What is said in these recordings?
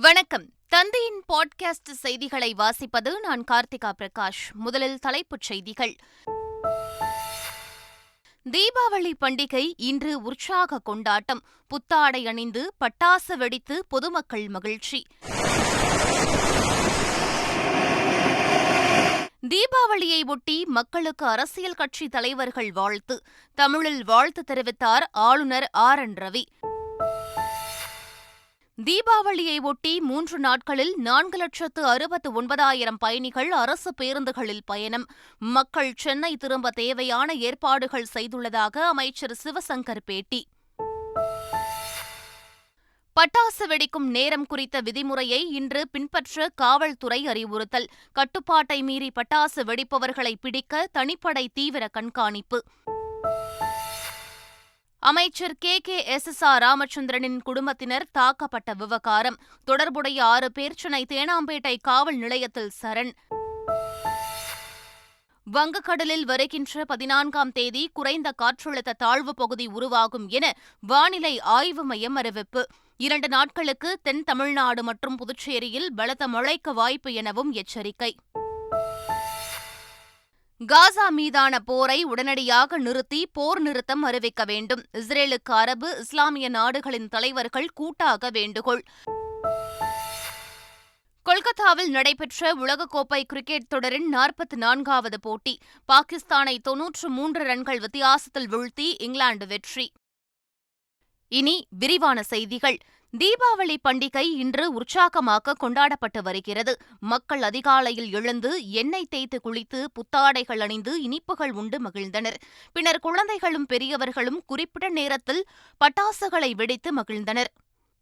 வணக்கம். தந்தையின் பாட்காஸ்ட் செய்திகளை வாசிப்பது நான் கார்த்திகா பிரகாஷ். முதலில் தலைப்புச் செய்திகள். தீபாவளி பண்டிகை இன்று உற்சாக கொண்டாட்டம். புத்தாடை அணிந்து பட்டாசு வெடித்து பொதுமக்கள் மகிழ்ச்சி. தீபாவளியை ஒட்டி மக்களுக்கு அரசியல் கட்சி தலைவர்கள் வாழ்த்து. தமிழில் வாழ்த்து தெரிவித்தார் ஆளுநர் ஆர் என் ரவி. தீபாவளியை ஒட்டி மூன்று நாட்களில் நான்கு லட்சத்து அறுபத்து ஒன்பதாயிரம் பயணிகள் அரசு பேருந்துகளில் பயணம். மக்கள் சென்னை திரும்ப தேவையான ஏற்பாடுகள் செய்துள்ளதாக அமைச்சர் சிவசங்கர் பேட்டி. பட்டாசு வெடிக்கும் நேரம் குறித்த விதிமுறையை இன்று பின்பற்ற காவல்துறை அறிவுறுத்தல். கட்டுப்பாட்டை மீறி பட்டாசு வெடிப்பவர்களை பிடிக்க தனிப்படை தீவிர கண்காணிப்பு. அமைச்சர் K. K. S. S. R ராமச்சந்திரனின் குடும்பத்தினர் தாக்கப்பட்ட விவகாரம். தொடர்புடைய ஆறு பேர் சென்னை தேனாம்பேட்டை காவல் நிலையத்தில் சரண். வங்கக்கடலில் வருகின்ற பதினான்காம் தேதி குறைந்த காற்றழுத்த தாழ்வு பகுதி உருவாகும் என வானிலை ஆய்வு மையம் அறிவிப்பு. இரண்டு நாட்களுக்கு தென் தமிழ்நாடு மற்றும் புதுச்சேரியில் பலத்த மழைக்கு வாய்ப்பு எனவும் எச்சரிக்கை. காசா மீதான போரை உடனடியாக நிறுத்தி போர் நிறுத்தம் அறிவிக்க வேண்டும். இஸ்ரேலுக்கு அரபு இஸ்லாமிய நாடுகளின் தலைவர்கள் கூட்டாக வேண்டுகோள். கொல்கத்தாவில் நடைபெற்ற உலகக்கோப்பை கிரிக்கெட் தொடரின் நாற்பத்தி நான்காவது போட்டி. பாகிஸ்தானை தொன்னூற்று மூன்று ரன்கள் வித்தியாசத்தில் வீழ்த்தி இங்கிலாந்து வெற்றி. இனி விரிவான செய்திகள். தீபாவளி பண்டிகை இன்று உற்சாகமாக கொண்டாடப்பட்டு வருகிறது. மக்கள் அதிகாலையில் எழுந்து எண்ணெய் தேய்த்து குளித்து புத்தாடைகள் அணிந்து இனிப்புகள் உண்டு மகிழ்ந்தனர். பின்னர் குழந்தைகளும் பெரியவர்களும் குறிப்பிட்ட நேரத்தில் பட்டாசுகளை வெடித்து மகிழ்ந்தனர்.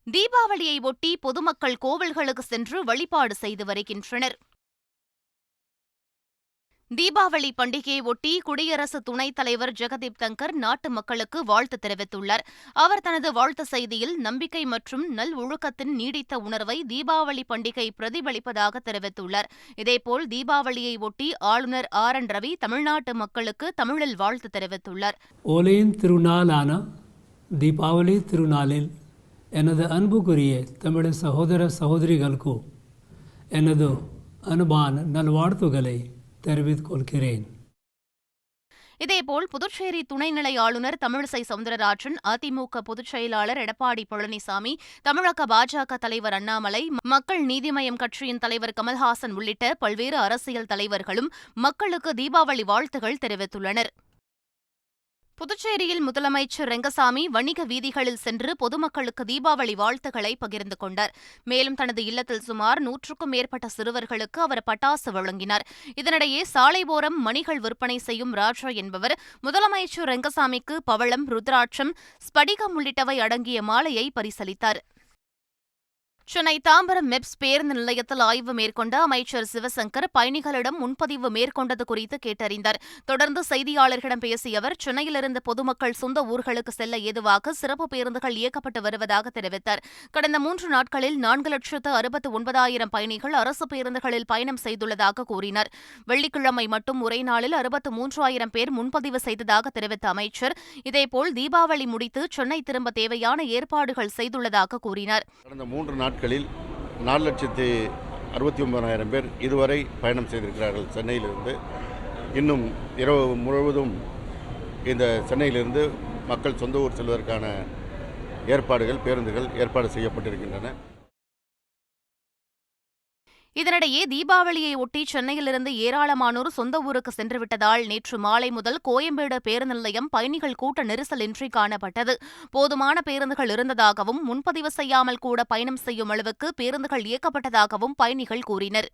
தீபாவளியை ஒட்டி பொதுமக்கள் கோவில்களுக்கு சென்று வழிபாடு செய்து வருகின்றனர். தீபாவளி பண்டிகையை ஒட்டி குடியரசு துணைத் தலைவர் ஜெகதீப் தங்கர் நாட்டு மக்களுக்கு வாழ்த்து தெரிவித்துள்ளார். அவர் தனது வாழ்த்து செய்தியில் நம்பிக்கை மற்றும் நல் ஒழுக்கத்தின் நீடித்த உணர்வை தீபாவளி பண்டிகை பிரதிபலிப்பதாக தெரிவித்துள்ளார். இதேபோல் தீபாவளியை ஒட்டி ஆளுநர் ஆர் என் ரவி தமிழ்நாட்டு மக்களுக்கு தமிழில் வாழ்த்து தெரிவித்துள்ளார். ஓலையின் திருநாளான தீபாவளி திருநாளில் எனது அன்புக்குரிய தமிழ் சகோதர சகோதரிகளுக்கு எனது அன்பான நல்வாழ்த்துக்களை தெரிவித்துக் கொள்கிறேன். இதேபோல் புதுச்சேரி துணைநிலை ஆளுநர் தமிழிசை சவுந்தரராஜன் அதிமுக பொதுச் செயலாளர் எடப்பாடி பழனிசாமி தமிழக பாஜக தலைவர் அண்ணாமலை மக்கள் நீதிமயம் கட்சியின் தலைவர் கமல்ஹாசன் உள்ளிட்ட பல்வேறு அரசியல் தலைவர்களும் மக்களுக்கு தீபாவளி வாழ்த்துகள் தெரிவித்துள்ளனர். புதுச்சேரியில் முதலமைச்சர் ரெங்கசாமி வணிக வீதிகளில் சென்று பொதுமக்களுக்கு தீபாவளி வாழ்த்துக்களை பகிர்ந்து கொண்டார். மேலும் தனது இல்லத்தில் சுமார் நூற்றுக்கும் மேற்பட்ட சிறுவர்களுக்கு அவர் பட்டாசு வழங்கினார். இதனிடையே சாலை ஓரம் மணிகள் விற்பனை செய்யும் ராஜா என்பவர் முதலமைச்சர் ரெங்கசாமிக்கு பவளம் ருத்ராட்சம் ஸ்படிகம் உள்ளிட்டவை அடங்கிய மாலையை பரிசளித்தார். சென்னை தாம்பரம் மெப்ஸ் பேருந்து நிலையத்தில் ஆய்வு மேற்கொண்ட அமைச்சர் சிவசங்கர் பயணிகளிடம் முன்பதிவு மேற்கொண்டது குறித்து கேட்டறிந்தார். தொடர்ந்து செய்தியாளர்களிடம் பேசிய அவர் சென்னையிலிருந்து பொதுமக்கள் சொந்த ஊர்களுக்கு செல்ல ஏதுவாக சிறப்பு பேருந்துகள் இயக்கப்பட்டு வருவதாக தெரிவித்தார். கடந்த மூன்று நாட்களில் நான்கு லட்சத்து அறுபத்து ஒன்பதாயிரம் பயணிகள் அரசு பேருந்துகளில் பயணம் செய்துள்ளதாக கூறினார். வெள்ளிக்கிழமை மட்டும் ஒரே நாளில் அறுபத்து மூன்றாயிரம் பேர் முன்பதிவு செய்ததாக தெரிவித்த அமைச்சர் இதேபோல் தீபாவளி முடித்து சென்னை திரும்ப தேவையான ஏற்பாடுகள் செய்துள்ளதாக கூறினார். நாட்களில் நாலு லட்சத்தி அறுபத்தி ஒன்பதாயிரம் பேர் இதுவரை பயணம் செய்திருக்கிறார்கள் சென்னையிலிருந்து. இன்னும் இரவு முழுவதும் இந்த சென்னையிலிருந்து மக்கள் சொந்த ஊர் செல்வதற்கான ஏற்பாடுகள் பேருந்துகள் ஏற்பாடு செய்யப்பட்டிருக்கின்றன. இதனிடையே தீபாவளியை ஒட்டி சென்னையிலிருந்து ஏராளமானோர் சொந்த ஊருக்கு சென்றுவிட்டதால் நேற்று மாலை முதல் கோயம்பேடு பேருந்து நிலையம் பயணிகள் கூட்ட நெரிசலின்றி காணப்பட்டது. போதுமான பேருந்துகள் இருந்ததாகவும் முன்பதிவு செய்யாமல் கூட பயணம் செய்யும் அளவுக்கு பேருந்துகள் இயக்கப்பட்டதாகவும் பயணிகள் கூறினர்.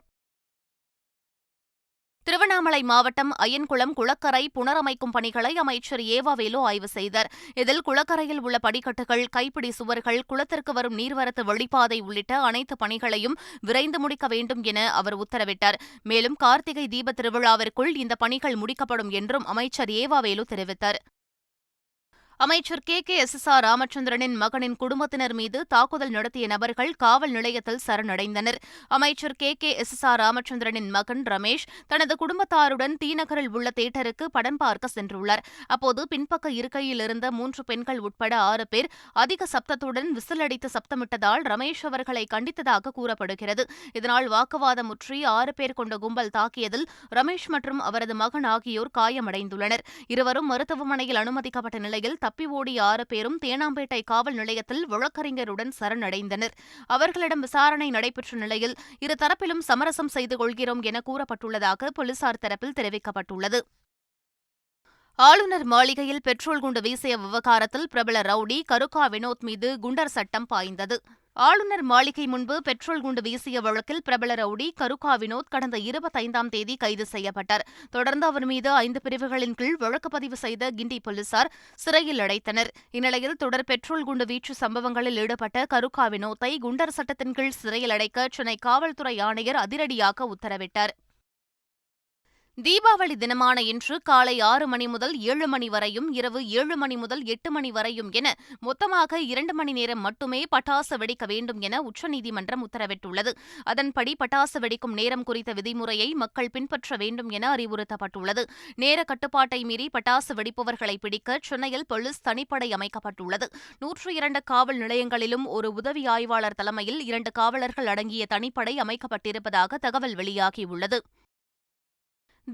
திருவண்ணாமலை மாவட்டம் அய்யன்குளம் குளக்கரை புனரமைக்கும் பணிகளை அமைச்சர் ஏவாவேலு ஆய்வு செய்தார். இதில் குளக்கரையில் உள்ள படிக்கட்டுகள் கைப்பிடி சுவர்கள் குளத்திற்கு வரும் நீர்வரத்து வழிபாதை உள்ளிட்ட அனைத்து பணிகளையும் விரைந்து முடிக்க வேண்டும் என அவர் உத்தரவிட்டார். மேலும் கார்த்திகை தீப திருவிழாவிற்குள் இந்த பணிகள் முடிக்கப்படும் என்றும் அமைச்சர் ஏவாவேலு தெரிவித்தார். அமைச்சர் K. K. S. S. R. ராமச்சந்திரனின் மகனின் குடும்பத்தினர் மீது தாக்குதல் நடத்திய நபர்கள் காவல் நிலையத்தில் சரணடைந்தனர். அமைச்சர் K. K. S. S. R. ராமச்சந்திரனின் மகன் ரமேஷ் தனது குடும்பத்தாருடன் தீநகரில் உள்ள தேட்டருக்கு படம் பார்க்க சென்றுள்ளார். அப்போது பின்பக்க இருக்கையில் இருந்த மூன்று பெண்கள் உட்பட ஆறு பேர் அதிக சப்தத்துடன் விசிலடித்து சப்தமிட்டதால் ரமேஷ் அவர்களை கண்டித்ததாக கூறப்படுகிறது. இதனால் வாக்குவாதம் முற்றி ஆறு பேர் கொண்ட கும்பல் தாக்கியதில் ரமேஷ் மற்றும் அவரது மகன் ஆகியோர் காயமடைந்துள்ளனர். இருவரும் மருத்துவமனையில் அனுமதிக்கப்பட்ட நிலையில் தப்பி ஓடிய ஆறு பேரும் தேனாம்பேட்டை காவல் நிலையத்தில் வழக்கறிஞருடன் சரணடைந்தனர். அவர்களிடம் விசாரணை நடைபெற்ற நிலையில் இரு தரப்பிலும் சமரசம் செய்து கொள்கிறோம் என கூறப்பட்டுள்ளதாக போலீசார் தரப்பில் தெரிவிக்கப்பட்டுள்ளது. ஆளுநர் மாளிகையில் பெட்ரோல் குண்டு வீசிய விவகாரத்தில் பிரபல ரவுடி கருக்கா வினோத் மீது குண்டர் சட்டம் பாய்ந்தது. ஆளுநர் மாளிகை முன்பு பெட்ரோல் குண்டு வீசிய வழக்கில் பிரபல ரவுடி கருக்கா வினோத் கடந்த இருபத்தைந்தாம் தேதி கைது செய்யப்பட்டார். தொடர்ந்து அவர் மீது ஐந்து பிரிவுகளின் கீழ் வழக்கு பதிவு செய்த கிண்டி போலீசார் சிறையில் அடைத்தனர். இந்நிலையில் தொடர் பெட்ரோல் குண்டு வீச்சு சம்பவங்களில் ஈடுபட்ட கருக்கா வினோத்தை குண்டர் சட்டத்தின் கீழ் சிறையில் அடைக்க சென்னை காவல்துறை ஆணையர் அதிரடியாக உத்தரவிட்டார். தீபாவளி தினமான இன்று காலை ஆறு மணி முதல் ஏழு மணி வரையும் இரவு ஏழு மணி முதல் எட்டு மணி வரையும் என மொத்தமாக இரண்டு மணி நேரம் மட்டுமே பட்டாசு வெடிக்க வேண்டும் என உச்சநீதிமன்றம் உத்தரவிட்டுள்ளது. அதன்படி பட்டாசு வெடிக்கும் நேரம் குறித்த விதிமுறையை மக்கள் பின்பற்ற வேண்டும் என அறிவுறுத்தப்பட்டுள்ளது. நேர கட்டுப்பாட்டை மீறி பட்டாசு வெடிப்பவர்களை பிடிக்க சென்னையில் போலீஸ் தனிப்படை அமைக்கப்பட்டுள்ளது. நூற்று இரண்டு காவல் நிலையங்களிலும் ஒரு உதவி ஆய்வாளர் தலைமையில் இரண்டு காவலர்கள் அடங்கிய தனிப்படை அமைக்கப்பட்டிருப்பதாக தகவல் வெளியாகியுள்ளது.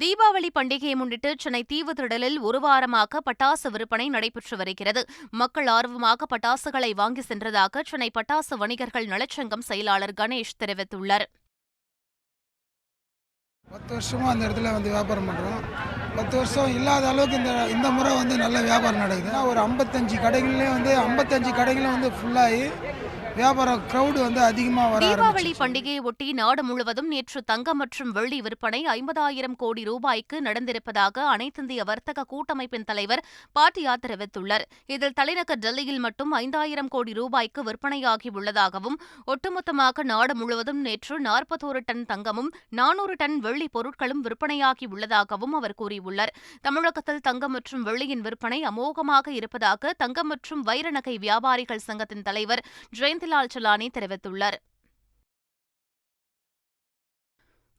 தீபாவளி பண்டிகையை முன்னிட்டு சென்னை தீவுத்திடலில் ஒரு வாரமாக பட்டாசு விற்பனை நடைபெற்று வருகிறது. மக்கள் ஆர்வமாக பட்டாசுகளை வாங்கி சென்றதாக சென்னை பட்டாசு வணிகர்கள் நலச்சங்கம் செயலாளர் கணேஷ் தெரிவித்துள்ளார். பத்து வருஷமாக அந்த இடத்துல வந்து வியாபாரம் பண்ணுறோம் பத்து வருஷம் இல்லாத அளவுக்கு இந்த இந்த முறை வந்து நல்ல வியாபாரம் நடக்குது. ஒரு ஐம்பத்தஞ்சு கடைகள்லேயும் வந்து ஐம்பத்தஞ்சு கடைகளும் வந்து ஃபுல்லாகி வியாபார க்ரௌடு வந்து அதிகமாக வர தீபாவளி பண்டிகையை ஒட்டி நாடு முழுவதும் நேற்று தங்கம் மற்றும் வெள்ளி விற்பனை ஐம்பதாயிரம் கோடி ரூபாய்க்கு நடந்திருப்பதாக அனைத்திந்திய வர்த்தக கூட்டமைப்பின் தலைவர் பாட்டியா தெரிவித்துள்ளார். இதில் தலைநகர் டெல்லியில் மட்டும் ஐந்தாயிரம் கோடி ரூபாய்க்கு விற்பனையாகியுள்ளதாகவும் ஒட்டுமொத்தமாக நாடு முழுவதும் நேற்று நாற்பத்தோரு டன் தங்கமும் நானூறு டன் வெள்ளி பொருட்களும் விற்பனையாகி உள்ளதாகவும் அவர் கூறியுள்ளார். தமிழகத்தில் தங்கம் மற்றும் வெள்ளியின் விற்பனை அமோகமாக இருப்பதாக தங்கம் மற்றும் வைர நகை வியாபாரிகள் சங்கத்தின் தலைவர் ஜெயந்த் ஜெயந்திலால் சலானி தெரிவித்துள்ளார்.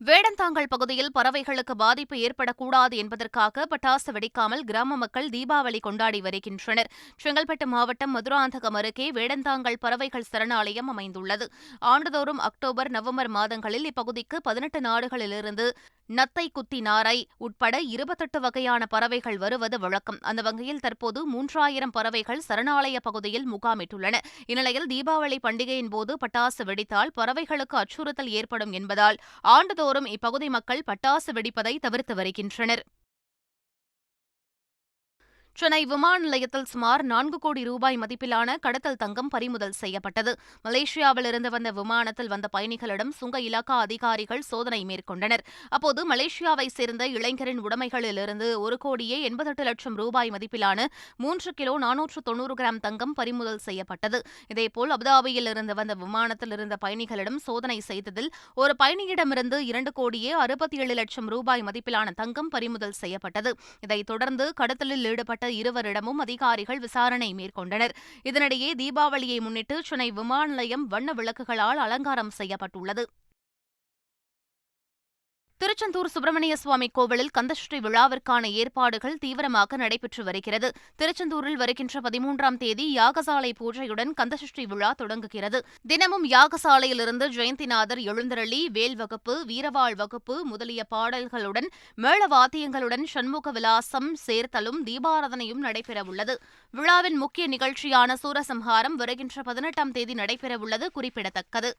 வேடந்தாங்கல் பகுதியில் பறவைகளுக்கு பாதிப்பு ஏற்படக்கூடாது என்பதற்காக பட்டாசு வெடிக்காமல் கிராம மக்கள் தீபாவளி கொண்டாடி வருகின்றனர். செங்கல்பட்டு மாவட்டம் மதுராந்தகம் அருகே வேடந்தாங்கல் பறவைகள் சரணாலயம் அமைந்துள்ளது. ஆண்டுதோறும் அக்டோபர் நவம்பர் மாதங்களில் இப்பகுதிக்கு பதினெட்டு நாடுகளிலிருந்து நத்தை குத்தி நாரை உட்பட இருபத்தெட்டு வகையான பறவைகள் வருவது வழக்கம். அந்த வகையில் தற்போது மூன்றாயிரம் பறவைகள் சரணாலய பகுதியில் முகாமிட்டுள்ளன. இந்நிலையில் தீபாவளி பண்டிகையின் போது பட்டாசு வெடித்தால் பறவைகளுக்கு அச்சுறுத்தல் ஏற்படும் என்பதால் ஆண்டுதோறும் இப்பகுதி மக்கள் பட்டாசு வெடிப்பதை தவிர்த்து வருகின்றனர். சென்னை விமான நிலையத்தில் சுமார் நான்கு கோடி ரூபாய் மதிப்பிலான கடத்தல் தங்கம் பறிமுதல் செய்யப்பட்டது. மலேசியாவிலிருந்து வந்த விமானத்தில் வந்த பயணிகளிடம் சுங்க இலாக்கா அதிகாரிகள் சோதனை மேற்கொண்டனர். அப்போது மலேசியாவை சேர்ந்த இளைஞரின் உடைமைகளிலிருந்து ஒரு கோடியே எண்பத்தெட்டு லட்சம் ரூபாய் மதிப்பிலான மூன்று கிலோ நானூற்று தொன்னூறு கிராம் தங்கம் பறிமுதல் செய்யப்பட்டது. இதேபோல் அபுதாபியில் இருந்து வந்த விமானத்தில் இருந்த பயணிகளிடம் சோதனை செய்ததில் ஒரு பயணியிடமிருந்து இரண்டு கோடியே அறுபத்தி ஏழு லட்சம் ரூபாய் மதிப்பிலான தங்கம் பறிமுதல் செய்யப்பட்டது. இதைத் தொடர்ந்து கடத்தலில் ஈடுபட்ட இருவரிடமும் அதிகாரிகள் விசாரணை மேற்கொண்டனர். இதனிடையே தீபாவளியை முன்னிட்டு சென்னை விமான நிலையம் வண்ண விளக்குகளால் அலங்காரம் செய்யப்பட்டுள்ளது. திருச்செந்தூர் சுப்பிரமணிய சுவாமி கோவிலில் கந்தஷ்டி விழாவிற்கான ஏற்பாடுகள் தீவிரமாக நடைபெற்று வருகிறது. திருச்செந்தூரில் வருகின்ற பதிமூன்றாம் தேதி யாகசாலை பூஜையுடன் கந்தசஷ்டி விழா தொடங்குகிறது. தினமும் யாகசாலையிலிருந்து ஜெயந்திநாதர் எழுந்தருளி வேல் வகுப்பு வீரவாள் வகுப்பு முதலிய பாடல்களுடன் மேள வாத்தியங்களுடன் சண்முக விலாசம் சேர்த்தலும் தீபாராதனையும் நடைபெறவுள்ளது. விழாவின் முக்கிய நிகழ்ச்சியான சூரசம்ஹாரம் வருகின்ற பதினெட்டாம் தேதி நடைபெறவுள்ளது குறிப்பிடத்தக்கது.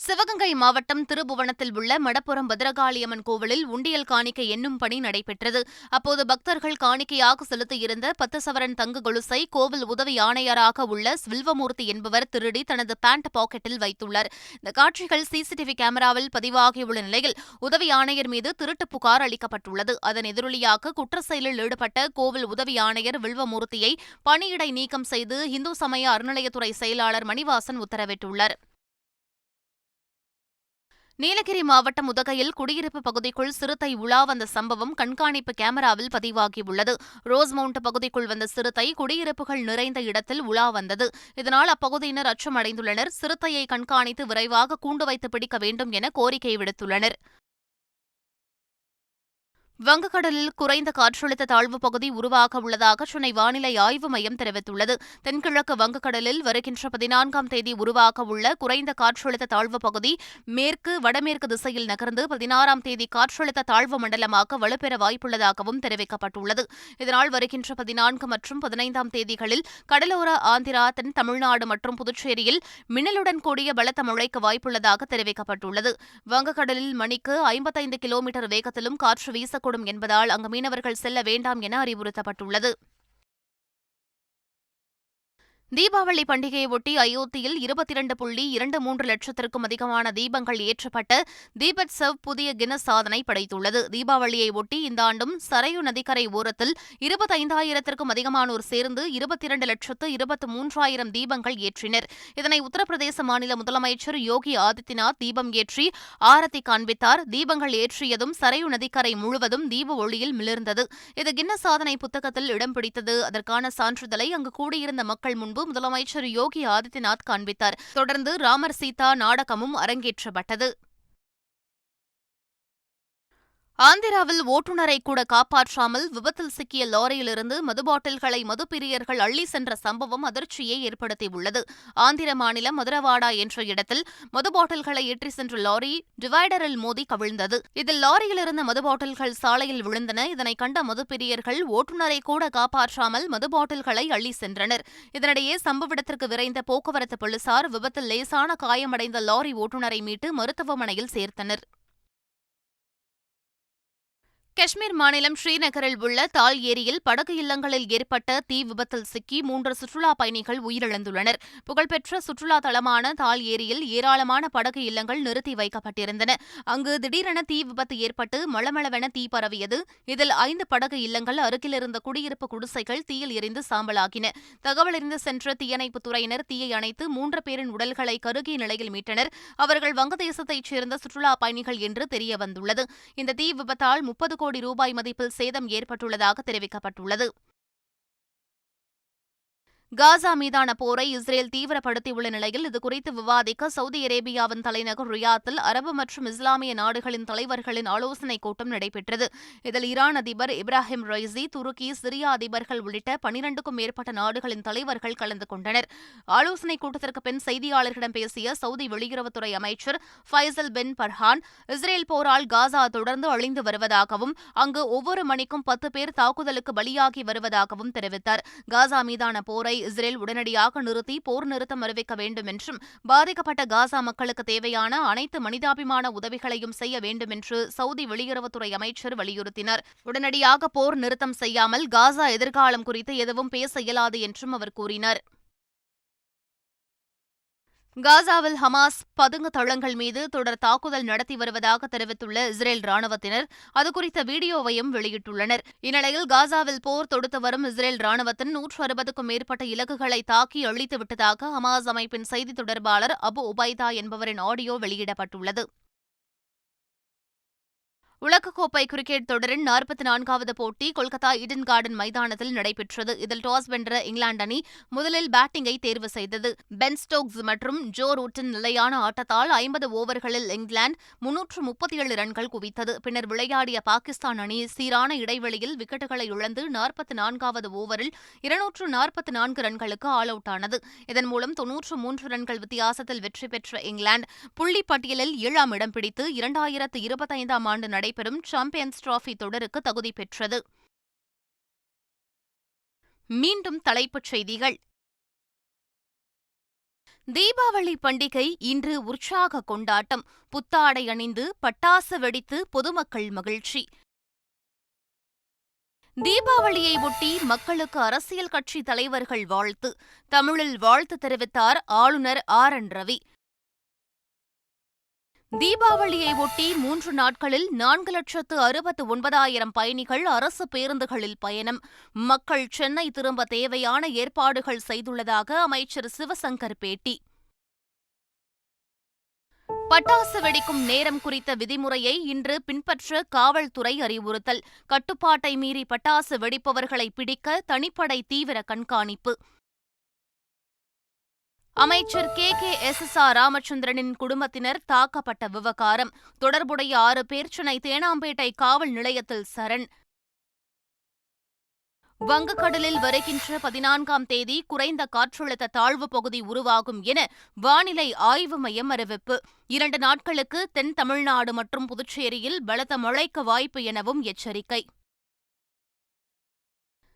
சிவகங்கை மாவட்டம் திருபுவனத்தில் உள்ள மடப்புரம் பத்ரகாளியம்மன் கோவிலில் உண்டியல் காணிக்கை எண்ணும் பணி நடைபெற்றது. அப்போது பக்தர்கள் காணிக்கையாக செலுத்தியிருந்த பத்து சவரன் தங்க கொலுசை கோவில் உதவி ஆணையராக உள்ள வில்வமூர்த்தி என்பவர் திருடி தனது பேண்ட் பாக்கெட்டில் வைத்துள்ளார். இந்த காட்சிகள் சிசிடிவி கேமராவில் பதிவாகியுள்ள நிலையில் உதவி ஆணையர் மீது திருட்டு புகார் அளிக்கப்பட்டுள்ளது. அதன் எதிரொலியாக குற்ற செயலில் ஈடுபட்ட கோவில் உதவி ஆணையர் வில்வமூர்த்தியை பணியிடை நீக்கம் செய்து இந்து சமய அறநிலையத்துறை செயலாளர் மணிவாசன் உத்தரவிட்டுள்ளார். நீலகிரி மாவட்டம் உதகையில் குடியிருப்பு பகுதிக்குள் சிறுத்தை உலா வந்த சம்பவம் கண்காணிப்பு கேமராவில் பதிவாகியுள்ளது. ரோஸ்மவுண்ட் பகுதிக்குள் வந்த சிறுத்தை குடியிருப்புகள் நிறைந்த இடத்தில் உலா வந்தது. இதனால் அப்பகுதியினர் அச்சமடைந்துள்ளனர். சிறுத்தையை கண்காணித்து விரைவாக கூண்டு வைத்து பிடிக்க வேண்டும் என கோரிக்கை விடுத்துள்ளனர். வங்கக்கடலில் குறைந்த காற்றழுத்த தாழ்வு பகுதி உருவாக உள்ளதாக சென்னை வானிலை ஆய்வு மையம் தெரிவித்துள்ளது. தென்கிழக்கு வங்கக்கடலில் வருகின்ற பதினான்காம் தேதி உருவாக உள்ள குறைந்த காற்றழுத்த தாழ்வு பகுதி மேற்கு வடமேற்கு திசையில் நகர்ந்து பதினாறாம் தேதி காற்றழுத்த தாழ்வு மண்டலமாக வலுப்பெற வாய்ப்புள்ளதாகவும் தெரிவிக்கப்பட்டுள்ளது. இதனால் வருகின்ற பதினான்கு மற்றும் பதினைந்தாம் தேதிகளில் கடலோர ஆந்திரா தென் தமிழ்நாடு மற்றும் புதுச்சேரியில் மின்னலுடன் கூடிய பலத்த மழைக்கு வாய்ப்புள்ளதாக தெரிவிக்கப்பட்டுள்ளது. வங்கக்கடலில் மணிக்கு ஐம்பத்தைந்து கிலோமீட்டர் வேகத்திலும் காற்று வீசக்கூடும் என்பதால் அங்கு மீனவர்கள் செல்ல வேண்டாம் என அறிவுறுத்தப்பட்டுள்ளது. தீபாவளி பண்டிகையை ஒட்டி அயோத்தியில் இருபத்தி இரண்டு புள்ளி இரண்டு மூன்று லட்சத்திற்கும் அதிகமான தீபங்கள் ஏற்றப்பட்ட தீபத்சவ் புதிய கின்னஸ் சாதனை படைத்துள்ளது. தீபாவளியை ஒட்டி இந்த ஆண்டும் சரையு நதிக்கரை ஓரத்தில் இருபத்தைந்தாயிரத்திற்கும் அதிகமானோர் சேர்ந்து இருபத்தி இரண்டு லட்சத்து இருபத்தி மூன்றாயிரம் தீபங்கள் ஏற்றினர். இதனை உத்தரப்பிரதேச மாநில முதலமைச்சர் யோகி ஆதித்யநாத் தீபம் ஏற்றி ஆரத்தி காண்பித்தார். தீபங்கள் ஏற்றியதும் சரையு நதிக்கரை முழுவதும் தீப ஒளியில் மிளிர்ந்தது. இது கின்னஸ் சாதனை புத்தகத்தில் இடம் பிடித்தது. அதற்கான சான்றிதழை அங்கு கூடியிருந்த மக்கள் முன்பு முதலமைச்சர் யோகி ஆதித்யநாத் காண்பித்தார். தொடர்ந்து ராமர் சீதா நாடகமும் அரங்கேற்றப்பட்டது. ஆந்திராவில் ஓட்டுநரை கூட காப்பாற்றாமல் விபத்தில் சிக்கிய லாரியிலிருந்து மது பாட்டில்களை மதுப்பிரியர்கள் அள்ளி சென்ற சம்பவம் அதிர்ச்சியை ஏற்படுத்தியுள்ளது. ஆந்திர மாநிலம் மதுரவாடா என்ற இடத்தில் மது பாட்டில்களை ஏற்றி சென்ற லாரி டிவைடரில் மோதி கவிழ்ந்தது. இதில் லாரியில் இருந்த மது பாட்டில்கள் சாலையில் விழுந்தன. இதனை கண்ட மதுப்பிரியர்கள் ஓட்டுநரை கூட காப்பாற்றாமல் மது பாட்டில்களை அள்ளி சென்றனர். இதனிடையே சம்பவ இடத்திற்கு விரைந்த போக்குவரத்து போலீசார் விபத்தில் லேசான காயமடைந்த லாரி ஓட்டுநரை மீட்டு மருத்துவமனையில் சேர்த்தனர். காஷ்மீர் மாநிலம் ஸ்ரீநகரில் உள்ள தால் ஏரியில் படகு இல்லங்களில் ஏற்பட்ட தீ விபத்தில் சிக்கி மூன்று சுற்றுலா பயணிகள் உயிரிழந்துள்ளனர். புகழ்பெற்ற சுற்றுலா தலமான தால் ஏரியில் ஏராளமான படகு இல்லங்கள் நிறுத்தி வைக்கப்பட்டிருந்தன. அங்கு திடீரென தீ விபத்து ஏற்பட்டு மளமளவென தீ பரவியது. இதில் ஐந்து படகு இல்லங்கள் அருகிலிருந்த குடியிருப்பு குடிசைகள் தீயில் எரிந்து சாம்பலாகின. தகவலறிந்து சென்ற தீயணைப்புத் துறையினர் தீயை அணைத்து மூன்று பேரின் உடல்களை கருகிய நிலையில் மீட்டனர். அவர்கள் வங்கதேசத்தைச் சேர்ந்த சுற்றுலா பயணிகள் என்று தெரியவந்துள்ளது. இந்த தீ விபத்தால் முப்பது கோடி கோடி ரூபாய் மதிப்பில் சேதம் ஏற்பட்டுள்ளதாக தெரிவிக்கப்பட்டுள்ளது. காசா மீதான போரை இஸ்ரேல் தீவிரப்படுத்தியுள்ள நிலையில் இதுகுறித்து விவாதிக்க சவுதி அரேபியாவின் தலைநகர் ரியாத்தில் அரபு மற்றும் இஸ்லாமிய நாடுகளின் தலைவர்களின் ஆலோசனைக் கூட்டம் நடைபெற்றது. இதில் ஈரான் அதிபர் இப்ராஹிம் ரைசி துருக்கி சிரியா அதிபர்கள் உள்ளிட்ட பனிரண்டுக்கும் மேற்பட்ட நாடுகளின் தலைவர்கள் கலந்து கொண்டனர். ஆலோசனைக் கூட்டத்திற்கு பின் செய்தியாளர்களிடம் பேசிய சவுதி வெளியுறவுத்துறை அமைச்சர் ஃபைசல் பின் பர்ஹான் இஸ்ரேல் போரால் காசா தொடர்ந்து அழிந்து வருவதாகவும் அங்கு ஒவ்வொரு மணிக்கும் பத்து பேர் தாக்குதலுக்கு பலியாகி வருவதாகவும் தெரிவித்தார். காசா மீதான போரை இஸ்ரேல் உடனடியாக நிறுத்தி போர் நிறுத்தம் அறிவிக்க வேண்டும் என்றும் பாதிக்கப்பட்ட காசா மக்களுக்கு தேவையான அனைத்து மனிதாபிமான உதவிகளையும் செய்ய வேண்டும் என்று சவுதி வெளியுறவுத்துறை அமைச்சர் வலியுறுத்தினார். உடனடியாக போர் நிறுத்தம் செய்யாமல் காசா எதிர்காலம் குறித்து எதுவும் பேச இயலாது என்றும் அவர் கூறினார். காசாவில் ஹமாஸ் பதுங்கு தளங்கள் மீது தொடர் தாக்குதல் நடத்தி வருவதாக தெரிவித்துள்ள இஸ்ரேல் ராணுவத்தினர் அதுகுறித்த வீடியோவையும் வெளியிட்டுள்ளனர். இந்நிலையில் காசாவில் போர் தொடுத்து வரும் இஸ்ரேல் ராணுவத்தின் நூற்று அறுபதுக்கும் மேற்பட்ட இலக்குகளை தாக்கி அழித்துவிட்டதாக ஹமாஸ் அமைப்பின் செய்தி தொடர்பாளர் அபு உபைதா என்பவரின் ஆடியோ வெளியிடப்பட்டுள்ளது. உலகக்கோப்பை கிரிக்கெட் தொடரின் நாற்பத்தி நான்காவது போட்டி கொல்கத்தா ஈடன் கார்டன் மைதானத்தில் நடைபெற்றது. இதில் டாஸ் வென்ற இங்கிலாந்து அணி முதலில் பேட்டிங்கை தேர்வு செய்தது. பென் ஸ்டோக்ஸ் மற்றும் ஜோ ரூட்டின் நிலையான ஆட்டத்தால் ஐம்பது ஓவர்களில் இங்கிலாந்து முன்னூற்று முப்பத்தி ஏழு ரன்கள் குவித்தது. பின்னர் விளையாடிய பாகிஸ்தான் அணி சீரான இடைவெளியில் விக்கெட்டுகளை இழந்து நாற்பத்தி நான்காவது ஓவரில் இருநூற்று நாற்பத்தி நான்கு ரன்களுக்கு ஆல் அவுட் ஆனது. இதன் மூலம் தொன்னூற்று மூன்று ரன்கள் வித்தியாசத்தில் வெற்றி பெற்ற இங்கிலாந்து புள்ளி பட்டியலில் ஏழாம் இடம் பிடித்து இரண்டாயிரத்து இருபத்தைந்தாம் ஆண்டு நடை நடைபெறும் சாம்பியன்ஸ் டிராபி தொடருக்கு தகுதி பெற்றது. மீண்டும் தலைப்புச் செய்திகள். தீபாவளி பண்டிகை இன்று உற்சாக கொண்டாட்டம். புத்தாடை அணிந்து பட்டாசு வெடித்து பொதுமக்கள் மகிழ்ச்சி. தீபாவளியை ஒட்டி மக்களுக்கு அரசியல் கட்சி தலைவர்கள் வாழ்த்து. தமிழில் வாழ்த்து தெரிவித்தார் ஆளுநர் ஆர் என் ரவி. தீபாவளியை ஒட்டி மூன்று நாட்களில் நான்கு லட்சத்து அறுபத்து ஒன்பதாயிரம் பயணிகள் அரசு பேருந்துகளில் பயணம். மக்கள் சென்னை திரும்ப தேவையான ஏற்பாடுகள் செய்துள்ளதாக அமைச்சர் சிவசங்கர் பேட்டி. பட்டாசு வெடிக்கும் நேரம் குறித்த விதிமுறையை இன்று பின்பற்ற காவல்துறை அறிவுறுத்தல். கட்டுப்பாட்டை மீறி பட்டாசு வெடிப்பவர்களை பிடிக்க தனிப்படை தீவிர கண்காணிப்பு. அமைச்சர் K. K. S. S. R ராமச்சந்திரனின் குடும்பத்தினர் தாக்கப்பட்ட விவகாரம். தொடர்புடைய ஆறு பேர் சென்னை தேனாம்பேட்டை காவல் நிலையத்தில் சரண். வங்கக்கடலில் வருகின்ற பதினான்காம் தேதி குறைந்த காற்றழுத்த தாழ்வு பகுதி உருவாகும் என வானிலை ஆய்வு மையம் அறிவிப்பு. இரண்டு நாட்களுக்கு தென் தமிழ்நாடு மற்றும் புதுச்சேரியில் பலத்த மழைக்கு வாய்ப்பு எனவும் எச்சரிக்கை.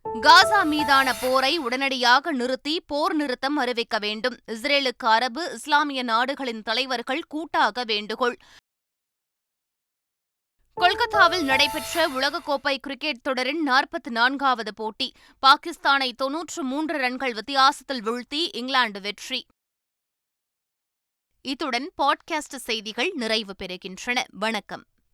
காசா மீதான போரை உடனடியாக நிறுத்தி போர் நிறுத்தம் அறிவிக்க வேண்டும். இஸ்ரேலுக்கு அரபு இஸ்லாமிய நாடுகளின் தலைவர்கள் கூட்டாக வேண்டுகோள். கொல்கத்தாவில் நடைபெற்ற உலகக்கோப்பை கிரிக்கெட் தொடரின் நாற்பத்தி நான்காவது போட்டி. பாகிஸ்தானை தொன்னூற்று மூன்று ரன்கள் வித்தியாசத்தில் வீழ்த்தி இங்கிலாந்து வெற்றி. இத்துடன் பாட்காஸ்ட் செய்திகள் நிறைவு பெறுகின்றன. வணக்கம்.